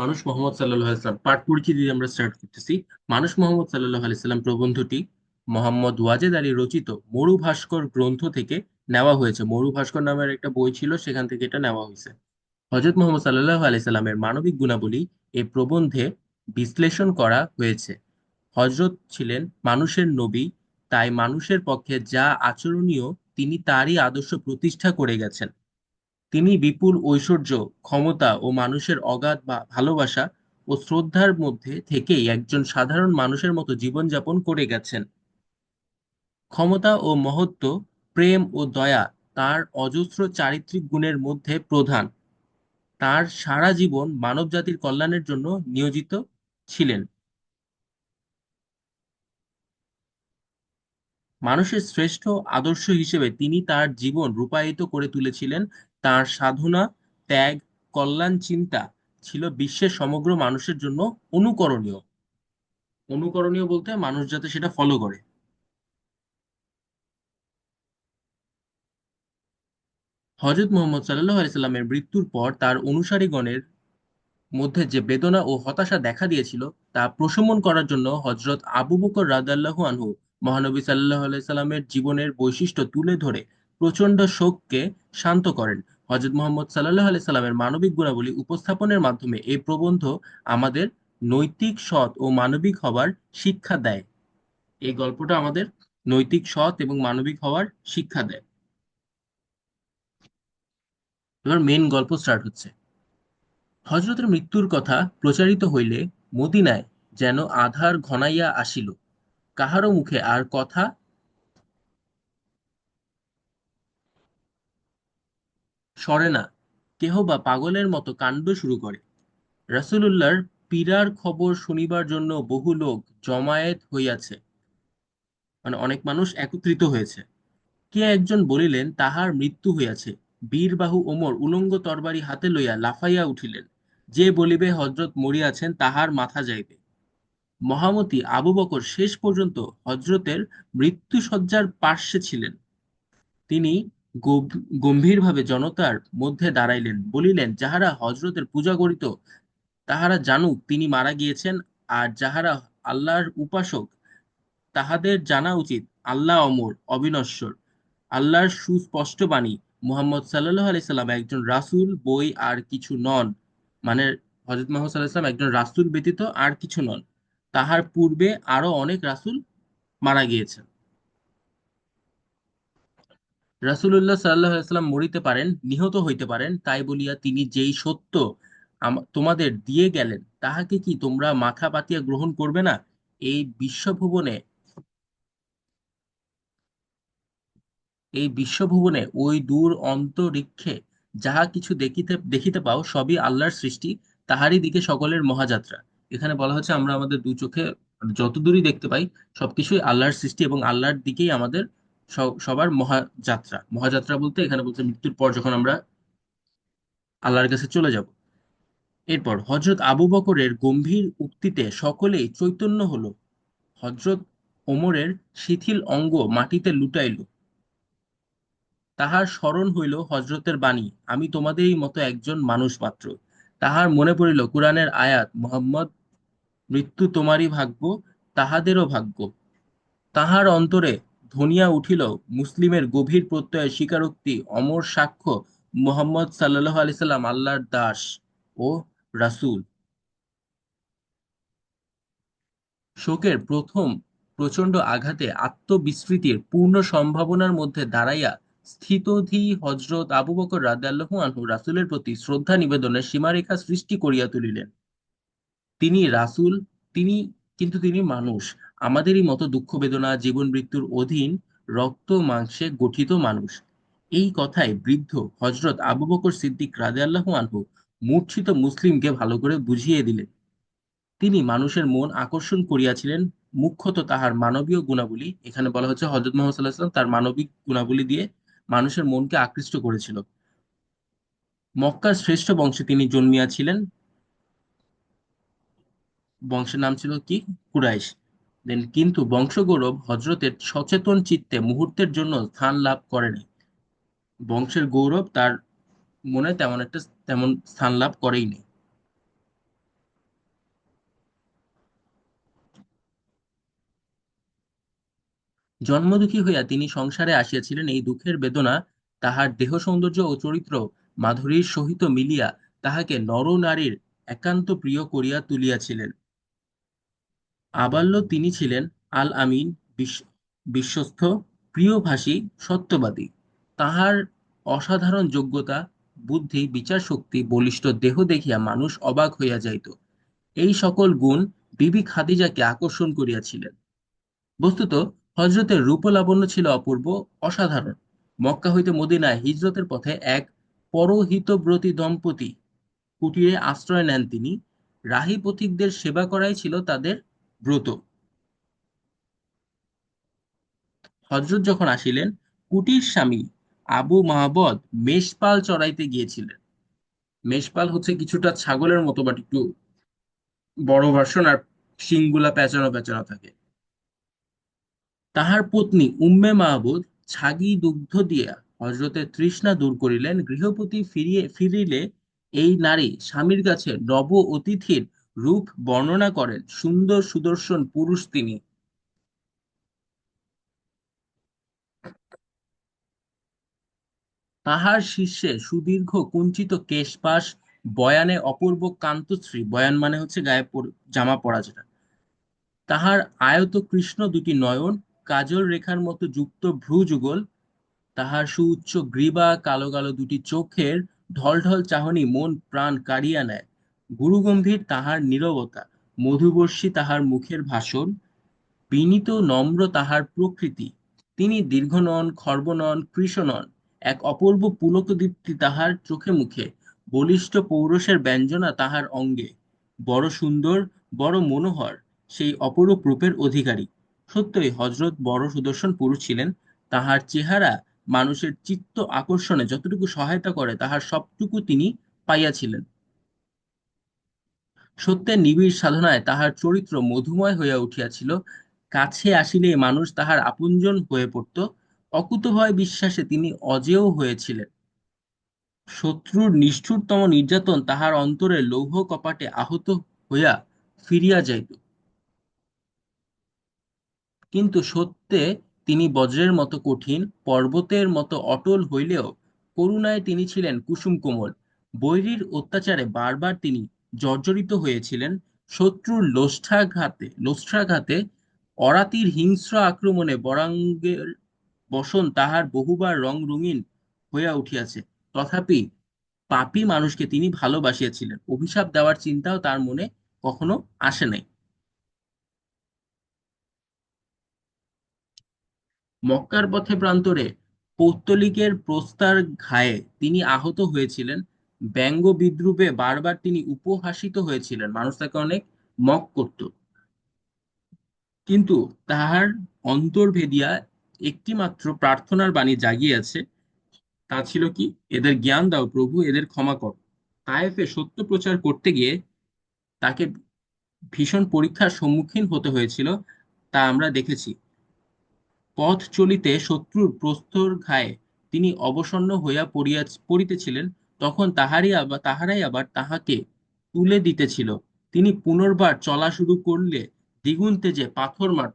মানুষ মোহাম্মদ সাল্লাহ আলাইসাল্লাম পাঠ পরিচিতি দিয়ে আমরা স্টার্ট করতেছি। মানুষ মোহাম্মদ সাল্লাহ আলাইসাল্লাম প্রবন্ধটি মোহাম্মদ ওয়াজেদ আলী রচিত মরু ভাস্কর গ্রন্থ থেকে নেওয়া হয়েছে। মরু ভাস্কর নামের একটা বই ছিল, সেখান থেকে এটা নেওয়া হয়েছে। হজরত মোহাম্মদ সাল্লাহ আলাইসাল্লামের মানবিক গুণাবলী এই প্রবন্ধে বিশ্লেষণ করা হয়েছে। হজরত ছিলেন মানুষের নবী, তাই মানুষের পক্ষে যা আচরণীয় তিনি তারই আদর্শ প্রতিষ্ঠা করে গেছেন। তিনি বিপুল ঐশ্বর্য, ক্ষমতা ও মানুষের অগাধ বা ভালোবাসা ও শ্রদ্ধার মধ্যে থেকেই একজন সাধারণ মানুষের মতো জীবনযাপন করে গেছেন। ক্ষমতা ও মহত্ব, প্রেম ও দয়া তার অজস্র চারিত্রিক গুণের মধ্যে প্রধান। তার সারা জীবন মানব জাতির কল্যাণের জন্য নিয়োজিত ছিলেন। মানুষের শ্রেষ্ঠ আদর্শ হিসেবে তিনি তার জীবন রূপায়িত করে তুলেছিলেন তার সাধনা, ত্যাগ, কল্যাণ চিন্তা ছিল বিশ্বের সমগ্র মানুষের জন্য অনুকরণীয়। অনুকরণীয় বলতে মানুষ যাতে সেটা ফলো করে। হজরত মোহাম্মদ সাল্লাহ আলাইসাল্লামের মৃত্যুর পর তার অনুসারীগণের মধ্যে যে বেদনা ও হতাশা দেখা দিয়েছিল, তা প্রশমন করার জন্য হজরত আবু বকর রাদাল্লাহু আনহু মহানবী সাল্লাহ আলাইসাল্লামের জীবনের বৈশিষ্ট্য তুলে ধরে প্রচণ্ড শোককে শান্ত করেন। হজরত মোহাম্মদ সাল্লাহ আলাইসাল্লামের মানবিক গুণাবলী উপস্থাপনের মাধ্যমে এই প্রবন্ধ আমাদের নৈতিক সৎ ও মানবিক হবার শিক্ষা দেয়। এই গল্পটা আমাদের নৈতিক সৎ এবং মানবিক হওয়ার শিক্ষা দেয়। এবার মেন গল্প স্টার্ট হচ্ছে। হজরতের মৃত্যুর কথা প্রচারিত হইলে মদিনায় যেন আধার ঘনাইয়া আসিল, কাহারও মুখে আর কথা সরে না। কেহ বা পাগলের মতো কাণ্ড শুরু করে। রাসূলুল্লাহর পীড়ার খবর শুনিবার জন্য বহু লোক জমায়েত হইয়াছে। মানে অনেক মানুষ একত্রিত হয়েছে। কে একজন বলিলেন, তাহার মৃত্যু হইয়াছে। বীরবাহু ওমর উলঙ্গ তরবারি হাতে লইয়া লাফাইয়া উঠিলেন। যে বলিবে হজরত মরিয়াছেন, তাহার মাথা যাইবে। মহামতি আবু বকর শেষ পর্যন্ত হজরতের মৃত্যুসজ্জার পার্শ্বে ছিলেন। তিনি গম্ভীরভাবে জনতার মধ্যে দাঁড়াইলেন, বলিলেন, যাহারা হজরতের পূজা করিত, তাহারা জানুক, তিনি মারা গিয়েছেন। আর যাহারা আল্লাহর উপাসক, তাহাদের জানা উচিত, আল্লাহ অমর, অবিনশ্বর। আল্লাহর সুস্পষ্ট বাণী, মুহাম্মদ সাল্লাহ আলি সাল্লাম একজন রাসুল, বই আর কিছু নন। মানে হজরত মোহাম্মদ সাল্লাহ একজন রাসুল ব্যতীত আর কিছু নন। তাহার পূর্বে আরও অনেক রাসুল মারা গিয়েছেন। রাসুল্লাহ সাল্লাম মরিতে পারেন, নিহত হইতে পারেন, তাই বলিয়া তিনি যেই সত্য তোমাদের দিয়ে গেলেন, তাহাকে কি তোমরা মাথা পাতিয়া গ্রহণ করবে না? এই বিশ্বভুবনে এই বিশ্বভুবনে, ওই দূর অন্তরিক্ষে যাহা কিছু দেখিতে দেখিতে পাও, সবই আল্লাহর সৃষ্টি, তাহারই দিকে সকলের মহাযাত্রা। এখানে বলা হচ্ছে, আমরা আমাদের দু চোখে যতদূরই দেখতে পাই, সবকিছুই আল্লাহর সৃষ্টি এবং আল্লাহর দিকেই আমাদের সবার মহাযাত্রা। মহাযাত্রা বলতে, এখানে বলতে মৃত্যুর পর যখন আমরা আল্লাহর কাছে চলে যাব। এরপর হজরত আবু বকরের গম্ভীর উক্তিতে সকলেই চৈতন্য হলো। হজরত ওমরের শিথিল অঙ্গ মাটিতে লুটাইল। তাহার স্মরণ হইল হজরতের বাণী, আমি তোমাদেরই মতো একজন মানুষ মাত্র। তাহার মনে পড়িল, কুরআনের আয়াত, মোহাম্মদ, মৃত্যু তোমারই ভাগ্য, তাহাদেরও ভাগ্য। তাহার অন্তরে ধনিয়া উঠিল, মুসলিমের গভীর প্রত্যয়ের স্বীকারোক্তি অমর সাক্ষ্য মোহাম্মদ সাল্লাহ আলি সাল্লাম, আল্লাহর দাস ও রাসুল। শোকের প্রথম প্রচণ্ড আঘাতে আত্মবিস্মৃতির পূর্ণ সম্ভাবনার মধ্যে দাঁড়াইয়া স্থিতধি হজরত আবু বকর রাদিয়াল্লাহু আনহু রাসূলের প্রতি শ্রদ্ধা নিবেদনের সীমারেখা সৃষ্টি করিয়া তুলিলেন। তিনি রাসূল, তিনি কিন্তু তিনি মানুষ। আমাদেরই মতো দুঃখ বেদনা, জীবন মৃত্যুর অধীন রক্ত মাংসে গঠিত মানুষ। এই কথায় বৃদ্ধ হজরত আবু বকর সিদ্দিক রাদিয়াল্লাহু আনহু মূর্ছিত মুসলিমকে ভালো করে বুঝিয়ে দিলেন। তিনি মানুষের মন আকর্ষণ করিয়াছিলেন, মুখ্যত তাহার মানবীয় গুণাবলী। এখানে বলা হচ্ছে হজরত মোহাম্মদ তার মানবিক গুণাবলী দিয়ে মানুষের মনকে আকৃষ্ট করেছিল। মক্কার শ্রেষ্ঠ বংশে তিনি জন্মিয়াছিলেন। বংশের নাম ছিল কি? কুরাইশ। দেন কিন্তু বংশগৌরব হজরতের সচেতন চিত্তে মুহূর্তের জন্য স্থান লাভ করেনি। বংশের গৌরব তার মনে তেমন একটা তেমন স্থান লাভ করেইনি। জন্মদুখী হইয়া তিনি সংসারে আসিয়াছিলেন, এই দুঃখের বেদনা তাহার দেহ সৌন্দর্য ও চরিত্র মাধুরীর সহিত মিলিয়া তাহাকে নর নারীর একান্ত প্রিয় করিয়া তুলিয়াছিলেন। আবাল্য তিনি ছিলেন আল আমিন বিশ- বিশ্বস্ত প্রিয়ভাষী, সত্যবাদী। তাহার অসাধারণ যোগ্যতা, বুদ্ধি বিচারশক্তি বলিষ্ঠ দেহ দেখিয়া মানুষ অবাক হইয়া যাইত। এই সকল গুণ বিবি খাদিজাকে আকর্ষণ করিয়াছিলেন। বস্তুত, হযরতের রূপলাবণ্য ছিল অপূর্ব, অসাধারণ। মক্কা হইতে মদিনায় হিজরতের পথে এক পরহিতব্রতী দম্পতি কুটিরে আশ্রয় নেন তিনি। রাহি পথিকদের সেবা করাই ছিল তাদের ব্রত। হযরত যখন আসিলেন, কুটির স্বামী আবু মাহবদ মেষপাল চড়াইতে গিয়েছিলেন। মেষপাল হচ্ছে কিছুটা ছাগলের মতো বাট একটু বড় ভার্সন আর শিংগুলা পেঁচানো পেঁচানো থাকে। তাহার পত্নী উম্মে মাহবুব ছাগি দুগ্ধ দিয়া হযরতের তৃষ্ণা দূর করিলেন। গৃহপতি ফিরিয়ে ফিরিলে এই নারী স্বামীর কাছে নব অতিথির রূপ বর্ণনা করেন। সুন্দর সুদর্শন পুরুষ তিনি। তাহার শীর্ষে সুদীর্ঘ কুঞ্চিত কেশপাশ বয়ানে অপূর্ব কান্তশ্রী। বয়ান মানে হচ্ছে গায়ে জামা পরা যেটা। তাহার আয়ত কৃষ্ণ দুটি নয়ন, কাজল রেখার মতো যুক্ত ভ্রুযুগল। তাহার সুউচ্চ গ্রীবা, কালো কালো দুটি চোখের, ঢলঢল চাহনি মন প্রাণ কাড়িয়া নেয়। গুরুগম্ভীর তাহার নীরবতা, মধুবর্ষী তাহার মুখের ভাষণ, বিনীত নম্র তাহার প্রকৃতি, তিনি দীর্ঘ নন খর্ব নন কৃশ নন এক অপূর্ব পুলকদীপ্তি তাহার চোখে মুখে, বলিষ্ঠ পৌরষের ব্যঞ্জনা তাহার অঙ্গে, বড় সুন্দর, বড় মনোহর, সেই অপরূপ রূপের অধিকারী। সত্যই হযরত বড় সুদর্শন পুরুষ ছিলেন, তাহার চেহারা মানুষের চিত্ত আকর্ষণে যতটুকু সহায়তা করে, তাহার সবটুকু তিনি পাইয়াছিলেন। সত্যের নিবিড় সাধনায় তাহার চরিত্র মধুময় হইয়া উঠিয়াছিল। কাছে আসিলেই মানুষ তাহার আপনজন হয়ে পড়ত। অকুতোভয় বিশ্বাসে তিনি অজেয় হয়েছিলেন। শত্রুর নিষ্ঠুরতম নির্যাতন তাহার অন্তরে লৌহ কপাটে আহত হইয়া ফিরিয়া যাইত। কিন্তু সত্যে তিনি বজ্রের মতো কঠিন, পর্বতের মতো অটল হইলেও করুণায় তিনি ছিলেন কুসুম কোমল বৈরীর অত্যাচারে বারবার তিনি জর্জরিত হয়েছিলেন শত্রুর লোষ্ঠাঘাতে লোষ্ঠাঘাতে অরাতির হিংস্র আক্রমণে বরাঙ্গের বসন তাহার বহুবার রং রঙিন হইয়া উঠিয়াছে। তথাপি পাপী মানুষকে তিনি ভালোবাসিয়াছিলেন। অভিশাপ দেওয়ার চিন্তাও তার মনে কখনো আসে নাই। মক্কার পথে প্রান্তরে পৌত্তলিকের প্রস্তার ঘায়ে তিনি আহত হয়েছিলেন। ব্যঙ্গ বিদ্রুপে বারবার তিনি উপহাসিত হয়েছিলেন। মানুষ তাকে অনেক মক করত। কিন্তু তাহার অন্তর ভেদিয়া একটিমাত্র প্রার্থনার বাণী জাগিয়াছে, তা ছিল কি? এদের জ্ঞান দাও প্রভু, এদের ক্ষমা কর। তায়েফে সত্য প্রচার করতে গিয়ে তাকে ভীষণ পরীক্ষার সম্মুখীন হতে হয়েছিল, তা আমরা দেখেছি। পথ চলিতে শত্রুর প্রস্তর ঘায়ে তিনি অবসন্ন হইয়া পড়িয়া পড়িতেছিলেন। তখন তাহারই আবার তাহারাই আবার তাহাকে তুলে দিতেছিল। তিনি পুনর্বার চলা শুরু করলে দ্বিগুণ তেজে পাথর মার,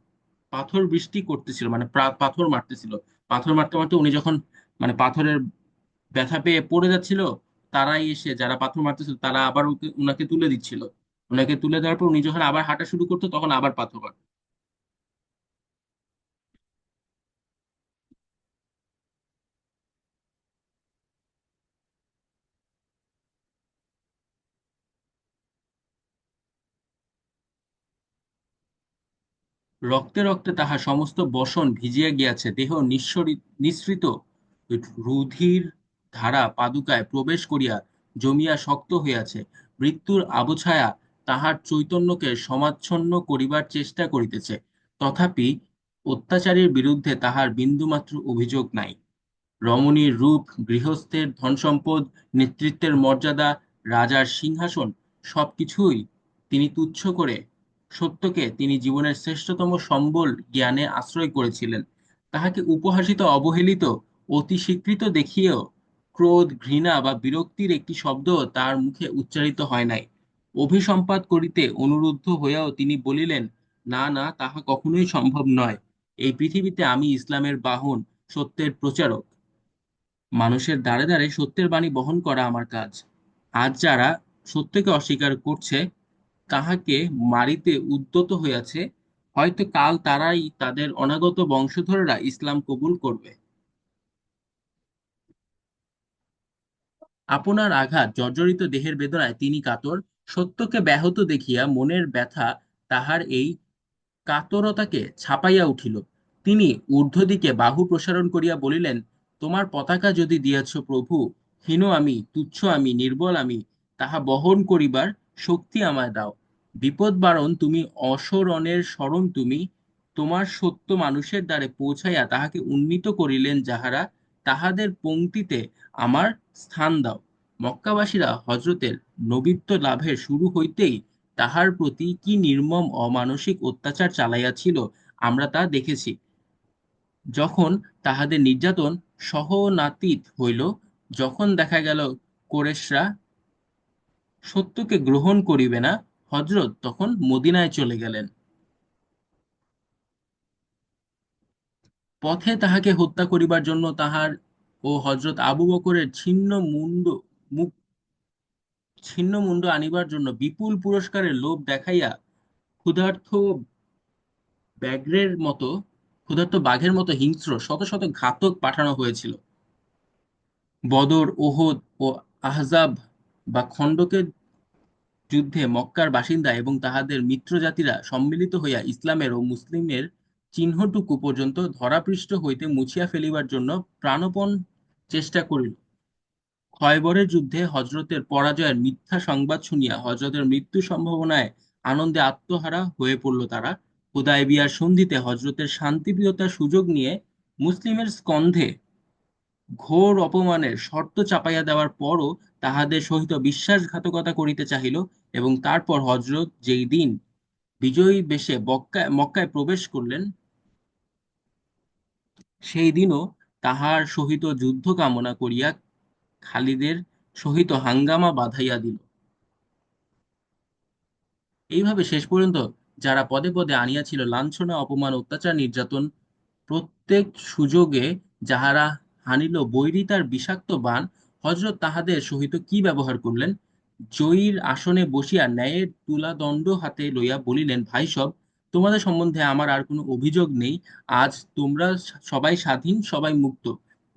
পাথর বৃষ্টি করতেছিল মানে পাথর মারতেছিল। পাথর মারতে মারতে উনি যখন মানে পাথরের ব্যথা পেয়ে পড়ে যাচ্ছিল, তারাই এসে যারা পাথর মারতেছিল, তারা আবার উনাকে তুলে দিচ্ছিল। উনাকে তুলে দেওয়ার পর উনি যখন আবার হাঁটা শুরু করতো, তখন আবার পাথর মারতো। রক্তে রক্তে তাহার সমস্ত বসন ভিজিয়া গিয়াছে, দেহ নিঃসৃত। রুধির ধারা পাদুকায় প্রবেশ করিয়া জমিয়া শক্ত হইয়াছে। মৃত্যুর আবছায়া তাহার চৈতন্যকে সমাচ্ছন্ন করিবার চেষ্টা করিতেছে। তথাপি অত্যাচারীর বিরুদ্ধে তাহার বিন্দুমাত্র অভিযোগ নাই। রমণীর রূপ, গৃহস্থের ধনসম্পদ, নেতৃত্বের মর্যাদা, রাজার সিংহাসন, সবকিছুই তিনি তুচ্ছ করে সত্যকে তিনি জীবনের শ্রেষ্ঠতম সম্বল জ্ঞানে আশ্রয় করেছিলেন। তাহাকে উপহাসিত, অবহেলিত, অতি স্বীকৃত দেখিয়েও ক্রোধ, ঘৃণা বা বিরক্তির একটি শব্দ তার মুখে উচ্চারিত হয় নাই। অভিসম্পাত করিতে অনুরুদ্ধ হইয়াও তিনি বলিলেন, না না, তাহা কখনোই সম্ভব নয়। এই পৃথিবীতে আমি ইসলামের বাহন, সত্যের প্রচারক। মানুষের দ্বারে দ্বারে সত্যের বাণী বহন করা আমার কাজ। আজ যারা সত্যকে অস্বীকার করছে তাহাকে মারিতে উদ্যত হইয়াছে, হয়তো কাল তারাই তাদের অনাগত বংশধরেরা ইসলাম কবুল করবে। আপনার আঘাত, জর্জরিত দেহের বেদনায় তিনি কাতর, সত্যকে ব্যাহত দেখিয়া মনের ব্যথা তাহার এই কাতরতাকে ছাপাইয়া উঠিল। তিনি ঊর্ধ্বদিকে বাহু প্রসারণ করিয়া বলিলেন, তোমার পতাকা যদি দিয়াছ প্রভু, হীন আমি, তুচ্ছ আমি, নির্বল আমি, তাহা বহন করিবার শক্তি আমায় দাও। বিপদ বারণ তুমি অসরণের স্মরণ তুমি, তোমার সত্য মানুষের দ্বারে পৌঁছাইয়া তাহাকে উন্নীত করিলেন যাহারা তাহাদের পংক্তিতে আমার স্থান দাও। মক্কাবাসীরা হজরতের নবীত্ব লাভের শুরু হইতেই তাহার প্রতি কি নির্মম অমানসিক অত্যাচার চালাইয়াছিল আমরা তা দেখেছি। যখন তাহাদের নির্যাতন সহনাতীত হইল, যখন দেখা গেল কোরেশরা সত্যকে গ্রহণ করিবে না হজরত তখন মদিনায় চলে গেলেন। পথে তাহাকে হত্যা করিবার জন্য তাহার ও হজরত আবু বকরের ছিন্ন মুন্ড, মুখ, ছিন্ন মুন্ড আনিবার জন্য বিপুল পুরস্কারের লোভ দেখাইয়া ক্ষুধার্থ ব্যাঘ্রের মতো, ক্ষুধার্ত বাঘের মতো হিংস্র শত শত ঘাতক পাঠানো হয়েছিল। বদর, ওহদ ও আহজাব বা খন্দকের যুদ্ধে মক্কার বাসিন্দা এবং তাহাদের মিত্রজাতিরা সম্মিলিত হইয়া ইসলামের ও মুসলিমের চিহ্নটুকু পর্যন্ত ধরাপৃষ্ঠ হইতে মুছিয়া ফেলিবার জন্য প্রাণপণ চেষ্টা করিল। খয়বরের যুদ্ধে হজরতের পরাজয়ের মিথ্যা সংবাদ শুনিয়া হজরতের মৃত্যু সম্ভাবনায় আনন্দে আত্মহারা হয়ে পড়ল তারা। হুদায়বিয়ার সন্ধিতে হজরতের শান্তিপ্রিয়তার সুযোগ নিয়ে মুসলিমের স্কন্ধে ঘোর অপমানের শর্ত চাপাইয়া দেওয়ার পরও তাহাদের সহিত বিশ্বাসঘাতকতা করিতে চাহিল এবং তারপর হজরত যেই দিন বিজয়ী বেশে মক্কায় প্রবেশ করলেন, সেই দিনও তাহার সহিত যুদ্ধ কামনা করিয়া খালিদের সহিত হাঙ্গামা বাঁধাইয়া দিল। এইভাবে শেষ পর্যন্ত যারা পদে পদে আনিয়াছিল লাঞ্ছনা, অপমান, অত্যাচার, নির্যাতন, প্রত্যেক সুযোগে যাহারা হানিল বৈরিতার বিষাক্ত বাণ হযরত তাহাদের সহিত কি ব্যবহার করলেন? জয়ীর আসনে বসিয়া ন্যায়ের তুলাদণ্ড হাতে লইয়া বলিলেন, ভাই সব, তোমাদের সম্বন্ধে আমার আর কোনো অভিযোগ নেই। আজ তোমরা সবাই স্বাধীন, সবাই মুক্ত।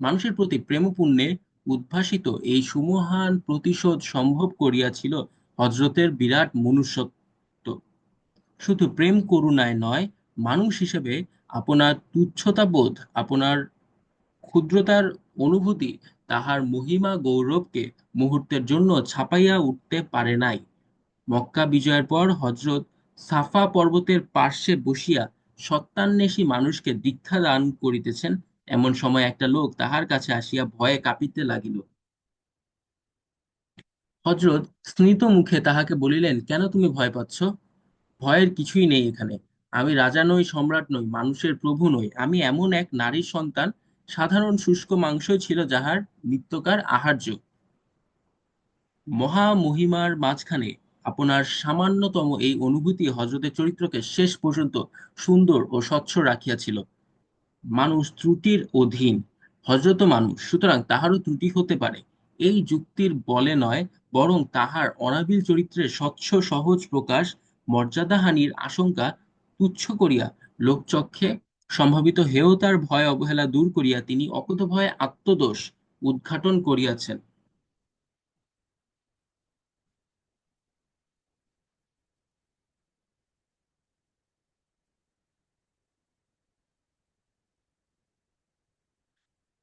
মানুষের প্রতি প্রেম পুণ্যে উদ্ভাসিত এই সুমহান প্রতিশোধ সম্ভব করিয়াছিল হযরতের বিরাট মনুষ্যত্ব। শুধু প্রেম করুণায় নয়, মানুষ হিসেবে আপনার তুচ্ছতাবোধ, আপনার ক্ষুদ্রতার অনুভূতি তাহার মহিমা গৌরবকে মুহূর্তের জন্য ছাপাইয়া উঠতে পারে নাই। মক্কা বিজয়ের পর হযরত সাফা পর্বতের পার্শ্বে বসিয়া সত্যান্বেষী মানুষকে দীক্ষা দান করিতেছেন, এমন সময় একটা লোক তাহার কাছে আসিয়া ভয়ে কাঁপিতে লাগিল। হযরত স্মিত মুখে তাহাকে বলিলেন, কেন তুমি ভয় পাচ্ছ? ভয়ের কিছুই নেই এখানে। আমি রাজা নই, সম্রাট নই, মানুষের প্রভু নই। আমি এমন এক নারীর সন্তান সাধারণ শুষ্ক মাংসই ছিল যাহার নিত্যকার আহার্য। মহামহিমার মাঝখানে আপনার সামান্যতম এই অনুভূতি হযরতের চরিত্রকে শেষ পর্যন্ত সুন্দর ও স্বচ্ছ রাখিয়াছিল। মানুষ ত্রুটির অধীন হযরত মানুষ, সুতরাং তাহারও ত্রুটি হতে পারে। এই যুক্তির বলে নয়, বরং তাহার অনাবিল চরিত্রের স্বচ্ছ, সহজ প্রকাশ, মর্যাদাহানির আশঙ্কা তুচ্ছ করিয়া লোকচক্ষে সম্ভাবিত হেয়তার ভয় অবহেলা দূর করিয়া তিনি অকুতোভয়ে আত্মদোষ উদ্ঘাটন করিয়াছেন।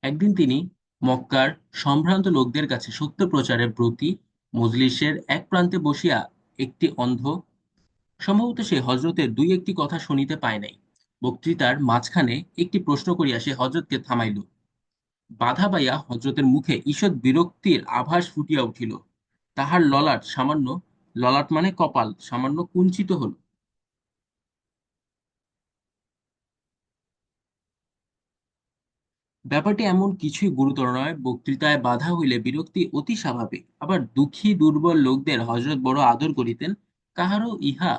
একদিন তিনি মক্কার সম্ভ্রান্ত লোকদের কাছে সত্য প্রচারে ব্রতী মজলিসের এক প্রান্তে বসিয়া একটি অন্ধ, সম্ভবত সে হজরতের দুই একটি কথা শুনিতে পায় নাই। বক্তৃতার মাঝখানে একটি প্রশ্ন করিয়া সে হযরতকে থামাইল। বাধা পাইয়া হজরতের মুখে ঈষৎ বিরক্তির আভাস ফুটিয়া উঠিল। তাহার ললাট সামান্য, ললাট মানে কপাল, সামান্য কুঞ্চিত হল। ব্যাপারটি এমন কিছুই গুরুতর নয়, বক্তৃতায় বাধা হইলে বিরক্তি অতি স্বাভাবিক। আবার দুঃখী দুর্বল লোকদের হযরত বড় আদর করিতেন, কাহারও ইহা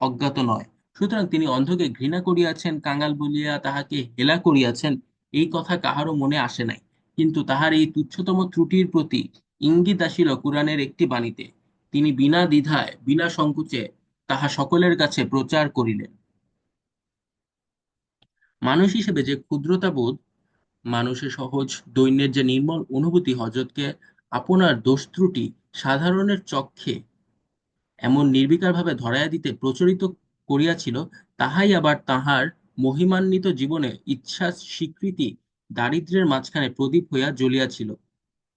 অজ্ঞাত নয়। সুতরাং তিনি অন্ধকে ঘৃণা করিয়াছেন, কাঙাল বলিয়া তাহাকে হেলা করিয়াছেন, এই কথা কাহারও মনে আসে নাই। কিন্তু তাহার এই তুচ্ছতম ত্রুটির প্রতি ইঙ্গিত আসিল কুরআনের একটি বাণীতে। তিনি বিনা দ্বিধায়, বিনা সংকোচে তাহা সকলের কাছে প্রচার করিলেন। মানুষ হিসেবে যে ক্ষুদ্রতাবোধ মানুষের সহজ দৈন্যের যে নির্মল অনুভূতি হজরতকে আপনার দোষ ত্রুটি সাধারণের চক্ষে এমন নির্বিকারভাবে ধরাইয়া দিতে প্রচলিত করিয়াছিল তাহাই আবার তাহার মহিমান্বিত জীবনে ইচ্ছা স্বীকৃতি দারিদ্র্যের মাঝখানে প্রদীপ হইয়া জ্বলিয়াছিল।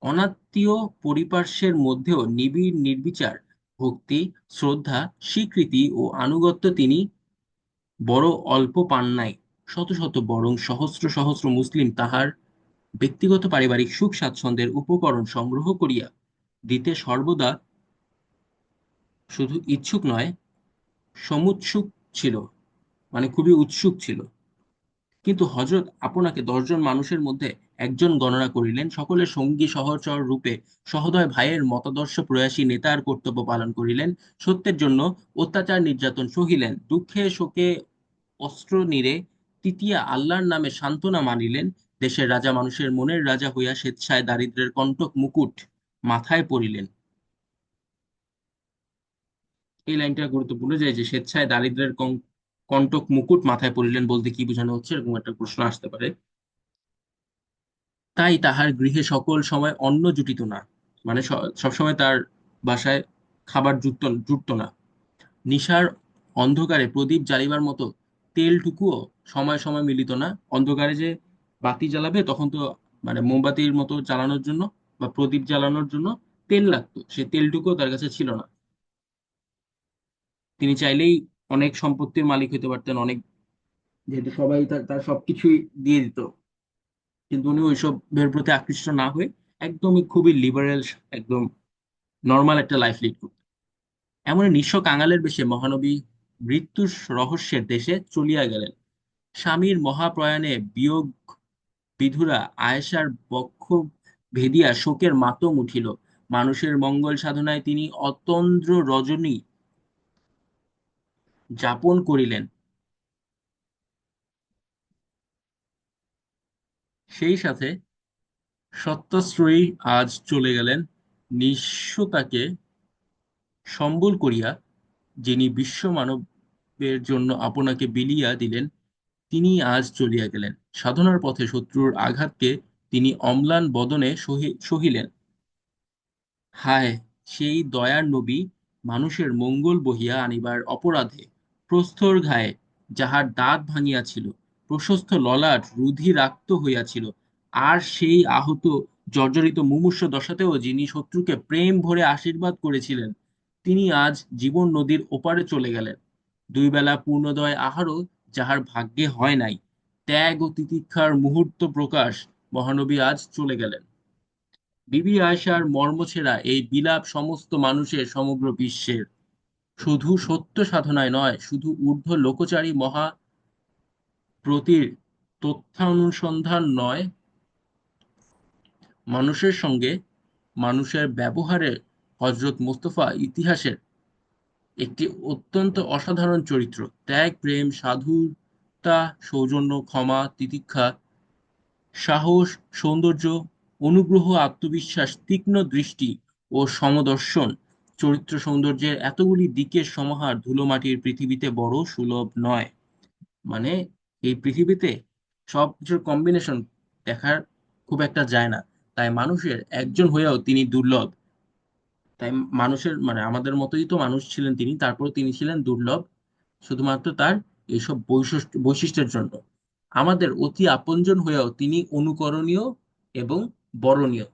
অনাত্মীয় পরিপার্শ্বের মধ্যেও নিবিড় নির্বিচার ভক্তি, শ্রদ্ধা, স্বীকৃতি ও আনুগত্য তিনি বড় অল্প পান নাই। শত শত বরং সহস্র সহস্র মুসলিম তাহার ব্যক্তিগত পারিবারিক সুখ স্বাচ্ছন্দ্যের উপকরণ সংগ্রহ করিয়া দিতে সর্বদা শুধু ইচ্ছুক নয় সমুৎসুক ছিল মানে খুবই উৎসুক ছিল। কিন্তু হজরত আপনাকে দশজন মানুষের মধ্যে একজন গণনা করিলেন। সকলের সঙ্গী সহচর রূপে সহদয় ভাইয়ের মতাদর্শ প্রয়াসী নেতার কর্তব্য পালন করিলেন। সত্যের জন্য অত্যাচার নির্যাতন সহিলেন। দুঃখে শোকে অস্ত্র নিরে তৃতীয়া আল্লাহর নামে সান্ত্বনা মানিলেন। দেশের রাজা মানুষের মনের রাজা হইয়া স্বেচ্ছায় দারিদ্রের কণ্টক মুকুট মাথায় পড়িলেন। এই লাইনটা গুরুত্বপূর্ণ যে যে স্বেচ্ছায় দারিদ্রের কণ্টক মুকুট মাথায় পড়িলেন বলতে কি বোঝানো হচ্ছে এরকম একটা প্রশ্ন আসতে পারে। তাই তাহার গৃহে সকল সময় অন্ন জুটিত না মানে সবসময় তার বাসায় খাবার জুটত জুটত না। নিশার অন্ধকারে প্রদীপ জ্বালিবার মতো তেলটুকুও সময় সময় মিলিত না। অন্ধকারে যে বাতি জ্বালাবে তখন তো মানে মোমবাতির মতো জ্বালানোর জন্য বা প্রদীপ জ্বালানোর জন্য তেল লাগতো। সে তেলটুকুও তার কাছে ছিল না। তিনি চাইলেই অনেক সম্পত্তির মালিক হতে পারতেন, অনেক যেহেতু সবাই তার সবকিছুই দিয়ে দিত। কিন্তু উনি ওইসব ওইসবের প্রতি আকৃষ্ট না হয়ে একদমই খুবই লিবারেল একদম নর্মাল একটা লাইফ লিড করতেন। এমন নিঃস্ব কাঙালের বেশে মহানবী মৃত্যুর রহস্যের দেশে চলিয়া গেলেন। স্বামীর মহাপ্রয়াণে বিয়োগ বিধুরা আয়েশার বক্ষ ভেদিয়া শোকের মাতম উঠিল। মানুষের মঙ্গল সাধনায় তিনি অতন্দ্র রজনী যাপন করিলেন। সেই সাথে সত্যাশ্রয়ী আজ চলে গেলেন নিঃস্বতাকে সম্বল করিয়া, যিনি বিশ্ব মানবের জন্য আপনাকে বিলিয়া দিলেন, তিনি আজ চলিয়া গেলেন। সাধনার পথে শত্রুর আঘাতকে তিনি অম্লান বদনে সহি- সহিলেন। হায়, সেই দয়ার নবী মানুষের মঙ্গল বহিয়া আনিবার অপরাধে প্রস্তর ঘায়ে, যাহার দাঁত ভাঙিয়াছিল, প্রশস্ত ললাট রুধিরাক্ত হইয়াছিল। আর সেই আহত, জর্জরিত মুমূর্ষু দশাতেও যিনি শত্রুকে প্রেম ভরে আশীর্বাদ করেছিলেন, তিনি আজ জীবন নদীর ওপারে চলে গেলেন। দুই বেলা পূর্ণোদয় আহারও যাহার ভাগ্যে হয় নাই। ত্যাগ ও তিতিক্ষার মুহূর্ত প্রকাশ, মহানবী আজ চলে গেলেন। বিবি আয়েশার মর্মছেরা এই বিলাপ সমস্ত মানুষের সমগ্র বিশ্বের শুধু সত্য সাধনায় নয়, শুধু ঊর্ধ্ব লোকচারী মহা প্রতির তথ্যানুসন্ধান নয়, মানুষের সঙ্গে মানুষের ব্যবহারে হজরত মোস্তফা ইতিহাসের একটি অত্যন্ত অসাধারণ চরিত্র। ত্যাগ, প্রেম, সাধুতা, সৌজন্য, ক্ষমা, তিতিক্ষা, সাহস, সৌন্দর্য, অনুগ্রহ, আত্মবিশ্বাস, তীক্ষ্ণ দৃষ্টি ও সমদর্শন চরিত্র সৌন্দর্যের এতগুলি দিকের সমাহার ধুলোমাটির পৃথিবীতে বড় সুলভ নয়। মানে এই পৃথিবীতে সব কিছুর কম্বিনেশন দেখার খুব একটা যায় না। তাই মানুষের একজন হয়েও তিনি দুর্লভ। তাই মানুষের মানে আমাদের মতোই তো মানুষ ছিলেন তিনি তারপর তিনি ছিলেন দুর্লভ, শুধুমাত্র তার এইসব বৈশিষ্ট্য বৈশিষ্ট্যের জন্য। আমাদের অতি আপনজন হয়েও তিনি অনুকরণীয় এবং বরণীয়।